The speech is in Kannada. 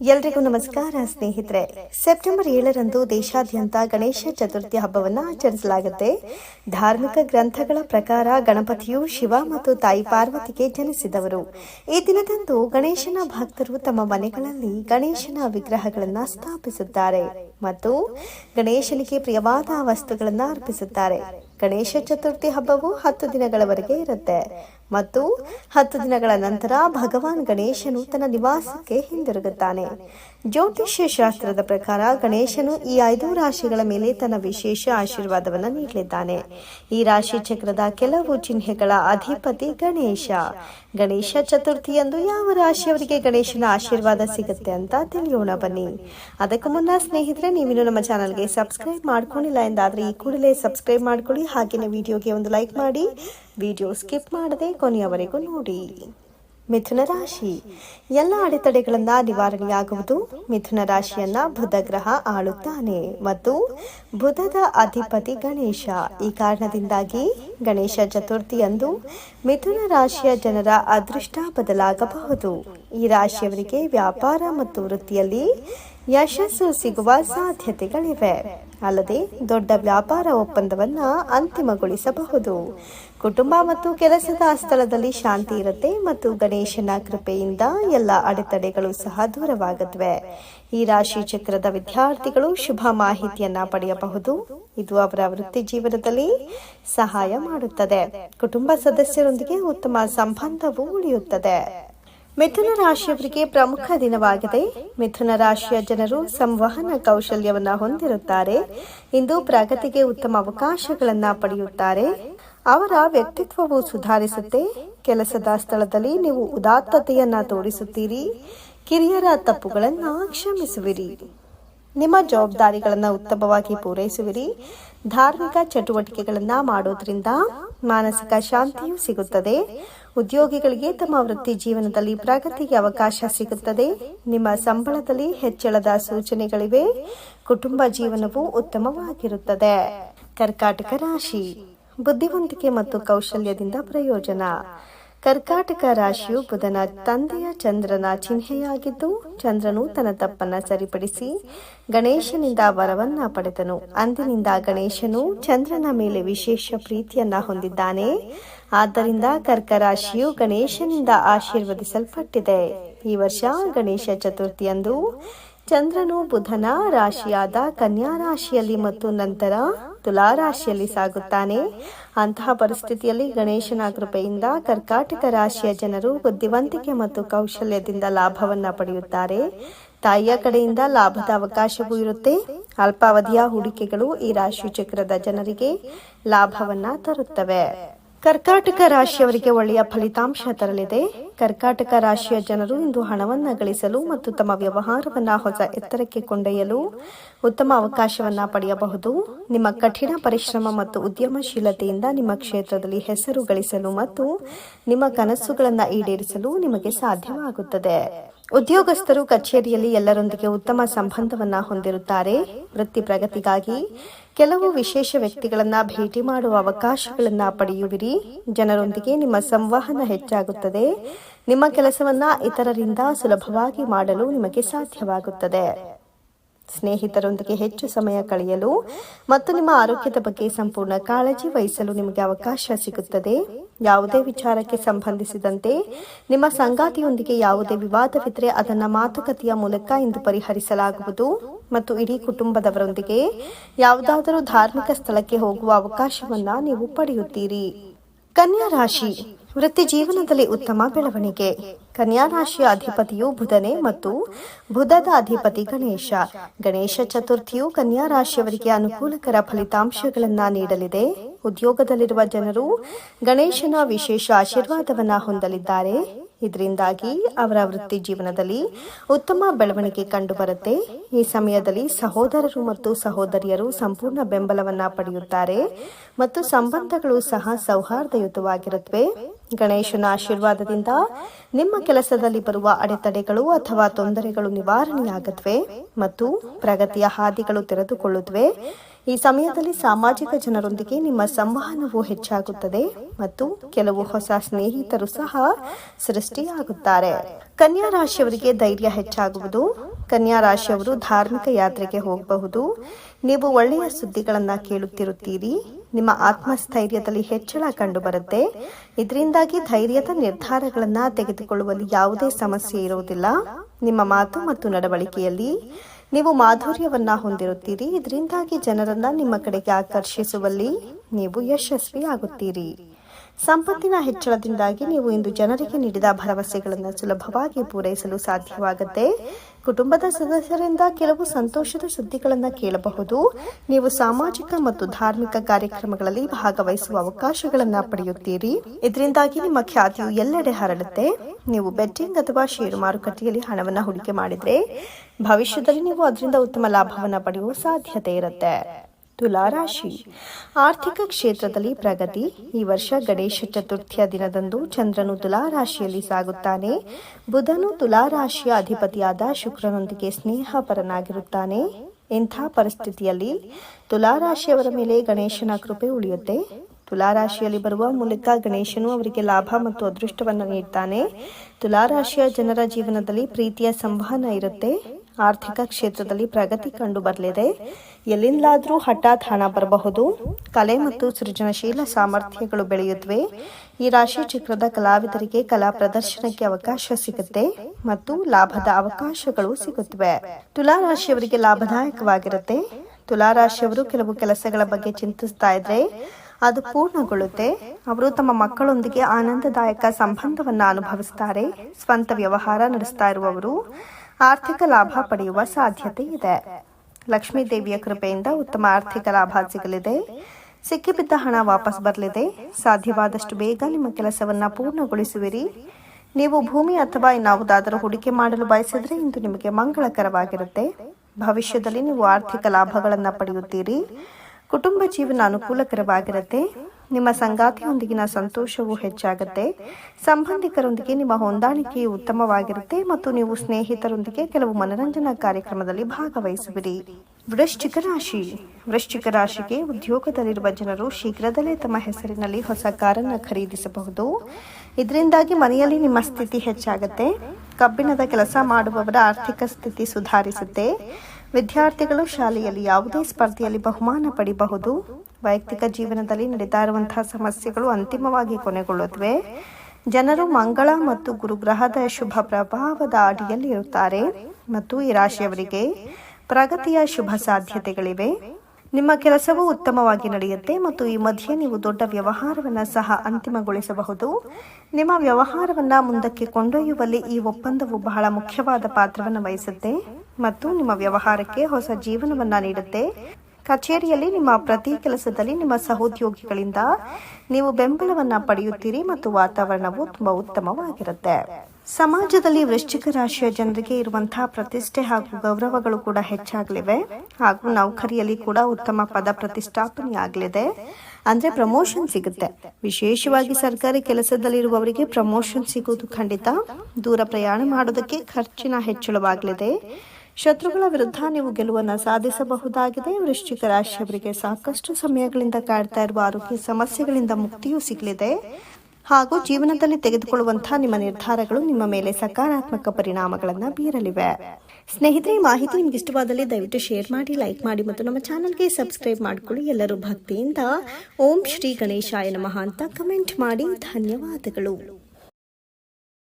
ಎಲ್ರಿಗೂ ನಮಸ್ಕಾರ, ಸ್ನೇಹಿತರೆ. ಸೆಪ್ಟೆಂಬರ್ ಏಳರಂದು ದೇಶಾದ್ಯಂತ ಗಣೇಶ ಚತುರ್ಥಿ ಹಬ್ಬವನ್ನು ಆಚರಿಸಲಾಗುತ್ತೆ. ಧಾರ್ಮಿಕ ಗ್ರಂಥಗಳ ಪ್ರಕಾರ ಗಣಪತಿಯು ಶಿವ ಮತ್ತು ತಾಯಿ ಪಾರ್ವತಿಗೆ ಜನಿಸಿದವರು. ಈ ದಿನದಂದು ಗಣೇಶನ ಭಕ್ತರು ತಮ್ಮ ಮನೆಗಳಲ್ಲಿ ಗಣೇಶನ ವಿಗ್ರಹಗಳನ್ನು ಸ್ಥಾಪಿಸುತ್ತಾರೆ ಮತ್ತು ಗಣೇಶನಿಗೆ ಪ್ರಿಯವಾದ ವಸ್ತುಗಳನ್ನು ಅರ್ಪಿಸುತ್ತಾರೆ. ಗಣೇಶ ಚತುರ್ಥಿ ಹಬ್ಬವು ಹತ್ತು ದಿನಗಳವರೆಗೆ ಇರುತ್ತೆ. ಮತ್ತು ಹತ್ತು ದಿನಗಳ ನಂತರ ಭಗವಾನ್ ಗಣೇಶನು ತನ್ನ ನಿವಾಸಕ್ಕೆ ಹಿಂದಿರುಗುತ್ತಾನೆ. ಜ್ಯೋತಿಷ್ಯ ಶಾಸ್ತ್ರದ ಪ್ರಕಾರ ಗಣೇಶನು ಈ ಐದು ರಾಶಿಗಳ ಮೇಲೆ ತನ್ನ ವಿಶೇಷ ಆಶೀರ್ವಾದವನ್ನು ನೀಡಲಿದ್ದಾನೆ. ಈ ರಾಶಿ ಚಕ್ರದ ಕೆಲವು ಚಿಹ್ನೆಗಳ ಅಧಿಪತಿ ಗಣೇಶ. ಗಣೇಶ ಚತುರ್ಥಿಯಂದು ಯಾವ ರಾಶಿಯವರಿಗೆ ಗಣೇಶನ ಆಶೀರ್ವಾದ ಸಿಗುತ್ತೆ ಅಂತ ತಿಳಿಯೋಣ ಬನ್ನಿ. ಅದಕ್ಕೂ ಮುನ್ನ ಸ್ನೇಹಿತರೆ, ನೀವಿನ್ನು ನಮ್ಮ ಚಾನಲ್ಗೆ ಸಬ್ಸ್ಕ್ರೈಬ್ ಮಾಡ್ಕೊಂಡಿಲ್ಲ ಎಂದಾದ್ರೆ ಈ ಕೂಡಲೇ ಸಬ್ಸ್ಕ್ರೈಬ್ ಮಾಡ್ಕೊಳ್ಳಿ. ಹಾಗೆಯೇ ವಿಡಿಯೋಗೆ ಒಂದು ಲೈಕ್ ಮಾಡಿ. ವಿಡಿಯೋ ಸ್ಕಿಪ್ ಮಾಡದೆ ಕೊನೆಯವರೆಗೂ ನೋಡಿ. ಮಿಥುನ ರಾಶಿ. ಎಲ್ಲ ಅಡೆತಡೆಗಳಿಂದ ನಿವಾರಣೆಯಾಗುವುದು ಮಿಥುನ ರಾಶಿಯನ್ನ ಬುಧ ಗ್ರಹ ಆಳುತ್ತಾನೆ ಮತ್ತು ಬುಧದ ಅಧಿಪತಿ ಗಣೇಶ. ಈ ಕಾರಣದಿಂದಾಗಿ ಗಣೇಶ ಚತುರ್ಥಿಯಂದು ಮಿಥುನ ರಾಶಿಯ ಜನರ ಅದೃಷ್ಟ ಬದಲಾಗಬಹುದು. ಈ ರಾಶಿಯವರಿಗೆ ವ್ಯಾಪಾರ ಮತ್ತು ವೃತ್ತಿಯಲ್ಲಿ ಯಶಸ್ಸು ಸಿಗುವ ಸಾಧ್ಯತೆಗಳಿವೆ. ಅಲ್ಲದೆ ದೊಡ್ಡ ವ್ಯಾಪಾರ ಒಪ್ಪಂದವನ್ನ ಅಂತಿಮಗೊಳಿಸಬಹುದು. ಕುಟುಂಬ ಮತ್ತು ಕೆಲಸದ ಸ್ಥಳದಲ್ಲಿ ಶಾಂತಿ ಇರುತ್ತೆ ಮತ್ತು ಗಣೇಶನ ಕೃಪೆಯಿಂದ ಎಲ್ಲ ಅಡೆತಡೆಗಳು ಸಹ ದೂರವಾಗುತ್ತವೆ. ಈ ರಾಶಿ ಚಕ್ರದ ವಿದ್ಯಾರ್ಥಿಗಳು ಶುಭ ಮಾಹಿತಿಯನ್ನ ಪಡೆಯಬಹುದು. ಇದು ಅವರ ವೃತ್ತಿ ಜೀವನದಲ್ಲಿ ಸಹಾಯ ಮಾಡುತ್ತದೆ. ಕುಟುಂಬ ಸದಸ್ಯರೊಂದಿಗೆ ಉತ್ತಮ ಸಂಬಂಧವು ಉಳಿಯುತ್ತದೆ. ಮಿಥುನ ರಾಶಿಯವರಿಗೆ ಪ್ರಮುಖ ದಿನವಾಗಿದೆ. ಮಿಥುನ ರಾಶಿಯ ಜನರು ಸಂವಹನ ಕೌಶಲ್ಯವನ್ನು ಹೊಂದಿರುತ್ತಾರೆ. ಇಂದು ಪ್ರಗತಿಗೆ ಉತ್ತಮ ಅವಕಾಶಗಳನ್ನು ಪಡೆಯುತ್ತಾರೆ. ಅವರ ವ್ಯಕ್ತಿತ್ವವು ಸುಧಾರಿಸುತ್ತೆ. ಕೆಲಸದ ಸ್ಥಳದಲ್ಲಿ ನೀವು ಉದಾತ್ತತೆಯನ್ನ ತೋರಿಸುತ್ತೀರಿ. ಕಿರಿಯರ ತಪ್ಪುಗಳನ್ನ ಕ್ಷಮಿಸುವಿರಿ. ನಿಮ್ಮ ಜವಾಬ್ದಾರಿಗಳನ್ನು ಉತ್ತಮವಾಗಿ ಪೂರೈಸುವಿರಿ. ಧಾರ್ಮಿಕ ಚಟುವಟಿಕೆಗಳನ್ನ ಮಾಡೋದ್ರಿಂದ ಮಾನಸಿಕ ಶಾಂತಿಯು ಸಿಗುತ್ತದೆ. ಉದ್ಯೋಗಿಗಳಿಗೆ ತಮ್ಮ ವೃತ್ತಿ ಜೀವನದಲ್ಲಿ ಪ್ರಗತಿಗೆ ಅವಕಾಶ ಸಿಗುತ್ತದೆ. ನಿಮ್ಮ ಸಂಬಳದಲ್ಲಿ ಹೆಚ್ಚಳದ ಸೂಚನೆಗಳಿವೆ. ಕುಟುಂಬ ಜೀವನವು ಉತ್ತಮವಾಗಿರುತ್ತದೆ. ಕರ್ಕಾಟಕ ರಾಶಿ. ಬುದ್ಧಿವಂತಿಕೆ ಮತ್ತು ಕೌಶಲ್ಯದಿಂದ ಪ್ರಯೋಜನ. ಕರ್ಕಾಟಕ ರಾಶಿಯು ಬುಧನ ತಂದೆಯ ಚಂದ್ರನ ಚಿಹ್ನೆಯಾಗಿದ್ದು, ಚಂದ್ರನು ತನ್ನ ತಪ್ಪನ್ನ ಸರಿಪಡಿಸಿ ಗಣೇಶನಿಂದ ವರವನ್ನ ಪಡೆದನು. ಅಂದಿನಿಂದ ಗಣೇಶನು ಚಂದ್ರನ ಮೇಲೆ ವಿಶೇಷ ಪ್ರೀತಿಯನ್ನ ಹೊಂದಿದ್ದಾನೆ. ಆದ್ದರಿಂದ ಕರ್ಕ ರಾಶಿಯು ಗಣೇಶನಿಂದ ಆಶೀರ್ವದಿಸಲ್ಪಟ್ಟಿದೆ. ಈ ವರ್ಷ ಗಣೇಶ ಚತುರ್ಥಿಯಂದು ಚಂದ್ರನು ಬುಧನ ರಾಶಿಯಾದ ಕನ್ಯಾ ರಾಶಿಯಲ್ಲಿ ಮತ್ತು ನಂತರ ತುಲಾ ರಾಶಿಯಲ್ಲಿ ಸಾಗುತ್ತಾನೆ. ಅಂತಹ ಪರಿಸ್ಥಿತಿಯಲ್ಲಿ ಗಣೇಶನ ಕೃಪೆಯಿಂದ ಕರ್ಕಾಟಕ ರಾಶಿಯ ಜನರು ಬುದ್ಧಿವಂತಿಕೆ ಮತ್ತು ಕೌಶಲ್ಯದಿಂದ ಲಾಭವನ್ನ ಪಡೆಯುತ್ತಾರೆ. ತಾಯಿಯ ಕಡೆಯಿಂದ ಲಾಭದ ಅವಕಾಶವೂ ಇರುತ್ತೆ. ಅಲ್ಪಾವಧಿಯ ಹೂಡಿಕೆಗಳು ಈ ರಾಶಿ ಚಕ್ರದ ಜನರಿಗೆ ಲಾಭವನ್ನ ತರುತ್ತವೆ. ಕರ್ಕಾಟಕ ರಾಶಿಯವರಿಗೆ ಒಳ್ಳೆಯ ಫಲಿತಾಂಶ ತರಲಿದೆ. ಕರ್ಕಾಟಕ ರಾಶಿಯ ಜನರು ಇಂದು ಹಣವನ್ನು ಗಳಿಸಲು ಮತ್ತು ತಮ್ಮ ವ್ಯವಹಾರವನ್ನು ಹೊಸ ಎತ್ತರಕ್ಕೆ ಕೊಂಡೊಯ್ಯಲು ಉತ್ತಮ ಅವಕಾಶವನ್ನು ಪಡೆಯಬಹುದು. ನಿಮ್ಮ ಕಠಿಣ ಪರಿಶ್ರಮ ಮತ್ತು ಉದ್ಯಮಶೀಲತೆಯಿಂದ ನಿಮ್ಮ ಕ್ಷೇತ್ರದಲ್ಲಿ ಹೆಸರು ಗಳಿಸಲು ಮತ್ತು ನಿಮ್ಮ ಕನಸುಗಳನ್ನು ಈಡೇರಿಸಲು ನಿಮಗೆ ಸಾಧ್ಯವಾಗುತ್ತದೆ. ಉದ್ಯೋಗಸ್ಥರು ಕಚೇರಿಯಲ್ಲಿ ಎಲ್ಲರೊಂದಿಗೆ ಉತ್ತಮ ಸಂಬಂಧವನ್ನ ಹೊಂದಿರುತ್ತಾರೆ. ವೃತ್ತಿ ಪ್ರಗತಿಗಾಗಿ ಕೆಲವು ವಿಶೇಷ ವ್ಯಕ್ತಿಗಳನ್ನ ಭೇಟಿ ಮಾಡುವ ಅವಕಾಶಗಳನ್ನ ಪಡೆಯುವಿರಿ. ಜನರೊಂದಿಗೆ ನಿಮ್ಮ ಸಂವಹನ ಹೆಚ್ಚಾಗುತ್ತದೆ. ನಿಮ್ಮ ಕೆಲಸವನ್ನ ಇತರರಿಂದ ಸುಲಭವಾಗಿ ಮಾಡಲು ನಿಮಗೆ ಸಾಧ್ಯವಾಗುತ್ತದೆ. ಸ್ನೇಹಿತರೊಂದಿಗೆ ಹೆಚ್ಚು ಸಮಯ ಕಳೆಯಲು ಮತ್ತು ನಿಮ್ಮ ಆರೋಗ್ಯದ ಬಗ್ಗೆ ಸಂಪೂರ್ಣ ಕಾಳಜಿ ವಹಿಸಲು ನಿಮಗೆ ಅವಕಾಶ ಸಿಗುತ್ತದೆ. ಯಾವುದೇ ವಿಚಾರಕ್ಕೆ ಸಂಬಂಧಿಸಿದಂತೆ ನಿಮ್ಮ ಸಂಗಾತಿಯೊಂದಿಗೆ ಯಾವುದೇ ವಿವಾದವಿದ್ದರೆ ಅದನ್ನ ಮಾತುಕತೆಯ ಮೂಲಕ ಇಂದು ಪರಿಹರಿಸಲಾಗುವುದು. ಮತ್ತು ಇಡೀ ಕುಟುಂಬದವರೊಂದಿಗೆ ಯಾವುದಾದರೂ ಧಾರ್ಮಿಕ ಸ್ಥಳಕ್ಕೆ ಹೋಗುವ ಅವಕಾಶವನ್ನ ನೀವು ಪಡೆಯುತ್ತೀರಿ. ಕನ್ಯಾ ರಾಶಿ. ವೃತ್ತಿ ಜೀವನದಲ್ಲಿ ಉತ್ತಮ ಬೆಳವಣಿಗೆ. ಕನ್ಯಾ ರಾಶಿಯ ಅಧಿಪತಿಯು ಬುಧನೇ ಮತ್ತು ಬುಧದ ಅಧಿಪತಿ ಗಣೇಶ. ಗಣೇಶ ಚತುರ್ಥಿಯು ಕನ್ಯಾ ರಾಶಿಯವರಿಗೆ ಅನುಕೂಲಕರ ಫಲಿತಾಂಶಗಳನ್ನು ನೀಡಲಿದೆ. ಉದ್ಯೋಗದಲ್ಲಿರುವ ಜನರು ಗಣೇಶನ ವಿಶೇಷ ಆಶೀರ್ವಾದವನ್ನು ಹೊಂದಲಿದ್ದಾರೆ. ಇದರಿಂದಾಗಿ ಅವರ ವೃತ್ತಿ ಜೀವನದಲ್ಲಿ ಉತ್ತಮ ಬೆಳವಣಿಗೆ ಕಂಡುಬರುತ್ತೆ. ಈ ಸಮಯದಲ್ಲಿ ಸಹೋದರರು ಮತ್ತು ಸಹೋದರಿಯರು ಸಂಪೂರ್ಣ ಬೆಂಬಲವನ್ನ ಪಡೆಯುತ್ತಾರೆ ಮತ್ತು ಸಂಬಂಧಗಳು ಸಹ ಸೌಹಾರ್ದಯುತವಾಗಿರುತ್ತವೆ ಗಣೇಶನ ಆಶೀರ್ವಾದದಿಂದ ನಿಮ್ಮ ಕೆಲಸದಲ್ಲಿ ಬರುವ ಅಡೆತಡೆಗಳು ಅಥವಾ ತೊಂದರೆಗಳು ನಿವಾರಣೆಯಾಗದ್ವೆ ಮತ್ತು ಪ್ರಗತಿಯ ಹಾದಿಗಳು ತೆರೆದುಕೊಳ್ಳುತ್ತವೆ ಈ ಸಮಯದಲ್ಲಿ ಸಾಮಾಜಿಕ ಜನರೊಂದಿಗೆ ನಿಮ್ಮ ಸಂವಹನವು ಹೆಚ್ಚಾಗುತ್ತದೆ ಮತ್ತು ಕೆಲವು ಹೊಸ ಸ್ನೇಹಿತರು ಸಹ ಸೃಷ್ಟಿಯಾಗುತ್ತಾರೆ. ಕನ್ಯಾ ರಾಶಿಯವರಿಗೆ ಧೈರ್ಯ ಹೆಚ್ಚಾಗುವುದು. ಕನ್ಯಾ ರಾಶಿಯವರು ಧಾರ್ಮಿಕ ಯಾತ್ರೆಗೆ ಹೋಗಬಹುದು. ನೀವು ಒಳ್ಳೆಯ ಸುದ್ದಿಗಳನ್ನ ಕೇಳುತ್ತಿರುತ್ತೀರಿ. ನಿಮ್ಮ ಆತ್ಮಸ್ಥೈರ್ಯದಲ್ಲಿ ಹೆಚ್ಚಳ ಕಂಡುಬರುತ್ತೆ. ಇದರಿಂದಾಗಿ ಧೈರ್ಯದ ನಿರ್ಧಾರಗಳನ್ನ ತೆಗೆದುಕೊಳ್ಳುವಲ್ಲಿ ಯಾವುದೇ ಸಮಸ್ಯೆ ಇರುವುದಿಲ್ಲ. ನಿಮ್ಮ ಮಾತು ಮತ್ತು ನಡವಳಿಕೆಯಲ್ಲಿ ನೀವು ಮಾಧುರ್ಯವನ್ನ ಹೊಂದಿರುತ್ತೀರಿ. ಇದರಿಂದಾಗಿ ಜನರನ್ನ ನಿಮ್ಮ ಕಡೆಗೆ ಆಕರ್ಷಿಸುವಲ್ಲಿ ನೀವು ಯಶಸ್ವಿಯಾಗುತ್ತೀರಿ. ಸಂಪತ್ತಿನ ಹೆಚ್ಚಳದಿಂದಾಗಿ ನೀವು ಇಂದು ಜನರಿಗೆ ನೀಡಿದ ಭರವಸೆಗಳನ್ನು ಸುಲಭವಾಗಿ ಪೂರೈಸಲು ಸಾಧ್ಯವಾಗುತ್ತೆ ಕುಟುಂಬದ ಸದಸ್ಯರಿಂದ ಕೆಲವು ಸಂತೋಷದ ಸುದ್ದಿಗಳನ್ನು ಕೇಳಬಹುದು. ನೀವು ಸಾಮಾಜಿಕ ಮತ್ತು ಧಾರ್ಮಿಕ ಕಾರ್ಯಕ್ರಮಗಳಲ್ಲಿ ಭಾಗವಹಿಸುವ ಅವಕಾಶಗಳನ್ನು ಪಡೆಯುತ್ತೀರಿ. ಇದರಿಂದಾಗಿ ನಿಮ್ಮ ಖ್ಯಾತಿಯು ಎಲ್ಲೆಡೆ ಹರಡುತ್ತೆ. ನೀವು ಬೆಟ್ಟಿಂಗ್ ಅಥವಾ ಷೇರು ಮಾರುಕಟ್ಟೆಯಲ್ಲಿ ಹಣವನ್ನು ಹೂಡಿಕೆ ಮಾಡಿದರೆ ಭವಿಷ್ಯದಲ್ಲಿ ನೀವು ಅದರಿಂದ ಉತ್ತಮ ಲಾಭವನ್ನು ಪಡೆಯುವ ಸಾಧ್ಯತೆ ಇರುತ್ತೆ. ತುಲಾರಾಶಿ. ಆರ್ಥಿಕ ಕ್ಷೇತ್ರದಲ್ಲಿ ಪ್ರಗತಿ. ಈ ವರ್ಷ ಗಣೇಶ ಚತುರ್ಥಿಯ ದಿನದಂದು ಚಂದ್ರನು ತುಲಾರಾಶಿಯಲ್ಲಿ ಸಾಗುತ್ತಾನೆ. ಬುಧನು ತುಲಾರಾಶಿಯ ಅಧಿಪತಿಯಾದ ಶುಕ್ರನೊಂದಿಗೆ ಸ್ನೇಹಪರನಾಗಿರುತ್ತಾನೆ. ಇಂಥ ಪರಿಸ್ಥಿತಿಯಲ್ಲಿ ತುಲಾರಾಶಿಯವರ ಮೇಲೆ ಗಣೇಶನ ಕೃಪೆ ಉಳಿಯುತ್ತೆ? ತುಲಾರಾಶಿಯಲ್ಲಿ ಬರುವ ಮೂಲಕ ಗಣೇಶನು ಅವರಿಗೆ ಲಾಭ ಮತ್ತು ಅದೃಷ್ಟವನ್ನು ನೀಡ್ತಾನೆ. ತುಲಾರಾಶಿಯ ಜನರ ಜೀವನದಲ್ಲಿ ಪ್ರೀತಿಯ ಸಂವಹನ ಇರುತ್ತೆ. ಆರ್ಥಿಕ ಕ್ಷೇತ್ರದಲ್ಲಿ ಪ್ರಗತಿ ಕಂಡು ಬರಲಿದೆ. ಎಲ್ಲಿಂದಲಾದರೂ ಹಠಾತ್ ಹಣ ಬರಬಹುದು. ಕಲೆ ಮತ್ತು ಸೃಜನಶೀಲ ಸಾಮರ್ಥ್ಯಗಳು ಬೆಳೆಯುತ್ತವೆ. ಈ ರಾಶಿ ಚಕ್ರದ ಕಲಾವಿದರಿಗೆ ಕಲಾ ಪ್ರದರ್ಶನಕ್ಕೆ ಅವಕಾಶ ಸಿಗುತ್ತೆ ಮತ್ತು ಲಾಭದ ಅವಕಾಶಗಳು ಸಿಗುತ್ತವೆ. ತುಲಾ ರಾಶಿಯವರಿಗೆ ಲಾಭದಾಯಕವಾಗಿರುತ್ತೆ. ತುಲಾ ರಾಶಿಯವರು ಕೆಲವು ಕೆಲಸಗಳ ಬಗ್ಗೆ ಚಿಂತಿಸ್ತಾ ಇದ್ರೆ ಅದು ಪೂರ್ಣಗೊಳ್ಳುತ್ತೆ. ಅವರು ತಮ್ಮ ಮಕ್ಕಳೊಂದಿಗೆ ಆನಂದದಾಯಕ ಸಂಬಂಧವನ್ನು ಅನುಭವಿಸ್ತಾರೆ. ಸ್ವಂತ ವ್ಯವಹಾರ ನಡೆಸ್ತಾ ಇರುವವರು. ಆರ್ಥಿಕ ಲಾಭ ಪಡೆಯುವ ಸಾಧ್ಯತೆ ಇದೆ ಲಕ್ಷ್ಮೀ ದೇವಿಯ ಕೃಪೆಯಿಂದ ಉತ್ತಮ ಆರ್ಥಿಕ ಲಾಭ ಸಿಗಲಿದೆ. ಸಿಕ್ಕಿಬಿದ್ದ ಹಣ ವಾಪಸ್ ಬರಲಿದೆ. ಸಾಧ್ಯವಾದಷ್ಟು ಬೇಗ ನಿಮ್ಮ ಕೆಲಸವನ್ನ ಪೂರ್ಣಗೊಳಿಸುವಿರಿ. ನೀವು ಭೂಮಿ ಅಥವಾ ಇನ್ನಾವುದಾದರೂ ಹೂಡಿಕೆ ಮಾಡಲು ಬಯಸಿದ್ರೆ ಇಂದು ನಿಮಗೆ ಮಂಗಳಕರವಾಗಿರುತ್ತೆ. ಭವಿಷ್ಯದಲ್ಲಿ ನೀವು ಆರ್ಥಿಕ ಲಾಭಗಳನ್ನು ಪಡೆಯುತ್ತೀರಿ. ಕುಟುಂಬ ಜೀವನ ಅನುಕೂಲಕರವಾಗಿರುತ್ತೆ. ನಿಮ್ಮ ಸಂಗಾತಿಯೊಂದಿಗಿನ ಸಂತೋಷವು ಹೆಚ್ಚಾಗುತ್ತೆ. ಸಂಬಂಧಿಕರೊಂದಿಗೆ ನಿಮ್ಮ ಹೊಂದಾಣಿಕೆಯು ಉತ್ತಮವಾಗಿರುತ್ತೆ ಮತ್ತು ನೀವು ಸ್ನೇಹಿತರೊಂದಿಗೆ ಕೆಲವು ಮನರಂಜನಾ ಕಾರ್ಯಕ್ರಮದಲ್ಲಿ ಭಾಗವಹಿಸುವಿರಿ. ವೃಶ್ಚಿಕ ರಾಶಿ. ವೃಶ್ಚಿಕ ರಾಶಿಗೆ ಉದ್ಯೋಗದಲ್ಲಿರುವ ಜನರು ಶೀಘ್ರದಲ್ಲೇ ತಮ್ಮ ಹೆಸರಿನಲ್ಲಿ ಹೊಸ ಕಾರನ್ನು ಖರೀದಿಸಬಹುದು. ಇದರಿಂದಾಗಿ ಮನೆಯಲ್ಲಿ ನಿಮ್ಮ ಸ್ಥಿತಿ ಹೆಚ್ಚಾಗುತ್ತೆ. ಕಬ್ಬಿಣದ ಕೆಲಸ ಮಾಡುವವರ ಆರ್ಥಿಕ ಸ್ಥಿತಿ ಸುಧಾರಿಸುತ್ತೆ. ವಿದ್ಯಾರ್ಥಿಗಳು ಶಾಲೆಯಲ್ಲಿ ಯಾವುದೇ ಸ್ಪರ್ಧೆಯಲ್ಲಿ ಬಹುಮಾನ ಪಡೆಯಬಹುದು ವೈಯಕ್ತಿಕ ಜೀವನದಲ್ಲಿ ನಡೀತಾ ಇರುವಂತಹ ಸಮಸ್ಯೆಗಳು ಅಂತಿಮವಾಗಿ ಕೊನೆಗೊಳ್ಳುತ್ತವೆ. ಜನರು ಮಂಗಳ ಮತ್ತು ಗುರುಗ್ರಹದ ಶುಭ ಪ್ರಭಾವದ ಅಡಿಯಲ್ಲಿ ಇರುತ್ತಾರೆ ಮತ್ತು ಈ ರಾಶಿಯವರಿಗೆ ಪ್ರಗತಿಯ ಶುಭ ಸಾಧ್ಯತೆಗಳಿವೆ. ನಿಮ್ಮ ಕೆಲಸವು ಉತ್ತಮವಾಗಿ ನಡೆಯುತ್ತೆ ಮತ್ತು ಈ ಮಧ್ಯೆ ನೀವು ದೊಡ್ಡ ವ್ಯವಹಾರವನ್ನು ಸಹ ಅಂತಿಮಗೊಳಿಸಬಹುದು. ನಿಮ್ಮ ವ್ಯವಹಾರವನ್ನು ಮುಂದಕ್ಕೆ ಕೊಂಡೊಯ್ಯುವಲ್ಲಿ ಈ ಒಪ್ಪಂದವು ಬಹಳ ಮುಖ್ಯವಾದ ಪಾತ್ರವನ್ನು ವಹಿಸುತ್ತೆ ಮತ್ತು ನಿಮ್ಮ ವ್ಯವಹಾರಕ್ಕೆ ಹೊಸ ಜೀವನವನ್ನ ನೀಡುತ್ತೆ. ಕಚೇರಿಯಲ್ಲಿ ನಿಮ್ಮ ಪ್ರತಿ ಕೆಲಸದಲ್ಲಿ ನಿಮ್ಮ ಸಹೋದ್ಯೋಗಿಗಳಿಂದ ನೀವು ಬೆಂಬಲವನ್ನ ಪಡೆಯುತ್ತೀರಿ ಮತ್ತು ವಾತಾವರಣವು ತುಂಬಾ ಉತ್ತಮವಾಗಿರುತ್ತೆ. ಸಮಾಜದಲ್ಲಿ ವೃಶ್ಚಿಕ ರಾಶಿಯ ಜನರಿಗೆ ಇರುವಂತಹ ಪ್ರತಿಷ್ಠೆ ಹಾಗೂ ಗೌರವಗಳು ಕೂಡ ಹೆಚ್ಚಾಗಲಿವೆ. ಹಾಗೂ ನೌಕರಿಯಲ್ಲಿ ಕೂಡ ಉತ್ತಮ ಪದ ಪ್ರತಿಷ್ಠಾಪನೆ ಆಗಲಿದೆ. ಅಂದ್ರೆ ಪ್ರಮೋಷನ್ ಸಿಗುತ್ತೆ. ವಿಶೇಷವಾಗಿ ಸರ್ಕಾರಿ ಕೆಲಸದಲ್ಲಿರುವವರಿಗೆ ಪ್ರಮೋಷನ್ ಸಿಗುವುದು ಖಂಡಿತ. ದೂರ ಪ್ರಯಾಣ ಮಾಡೋದಕ್ಕೆ ಖರ್ಚಿನ ಹೆಚ್ಚಳವಾಗಲಿದೆ. ಶತ್ರುಗಳ ವಿರುದ್ಧ ನೀವು ಗೆಲುವನ್ನು ಸಾಧಿಸಬಹುದಾಗಿದೆ. ವೃಶ್ಚಿಕ ರಾಶಿಯವರಿಗೆ ಸಾಕಷ್ಟು ಸಮಯಗಳಿಂದ ಕಾಡ್ತಾ ಇರುವ ಆರೋಗ್ಯ ಸಮಸ್ಯೆಗಳಿಂದ ಮುಕ್ತಿಯೂ ಸಿಗಲಿದೆ. ಹಾಗೂ ಜೀವನದಲ್ಲಿ ತೆಗೆದುಕೊಳ್ಳುವಂತಹ ನಿಮ್ಮ ನಿರ್ಧಾರಗಳು ನಿಮ್ಮ ಮೇಲೆ ಸಕಾರಾತ್ಮಕ ಪರಿಣಾಮಗಳನ್ನು ಬೀರಲಿವೆ. ಸ್ನೇಹಿತರೆ ಮಾಹಿತಿ ನಿಮ್ಗೆ ಇಷ್ಟವಾದಲ್ಲಿ ದಯವಿಟ್ಟು ಶೇರ್ ಮಾಡಿ, ಲೈಕ್ ಮಾಡಿ ಮತ್ತು ನಮ್ಮ ಚಾನಲ್ಗೆ ಸಬ್ಸ್ಕ್ರೈಬ್ ಮಾಡಿಕೊಳ್ಳಿ. ಎಲ್ಲರೂ ಭಕ್ತಿಯಿಂದ ಓಂ ಶ್ರೀ ಗಣೇಶಾಯ ನಮಃ ಅಂತ ಕಮೆಂಟ್ ಮಾಡಿ. ಧನ್ಯವಾದಗಳು.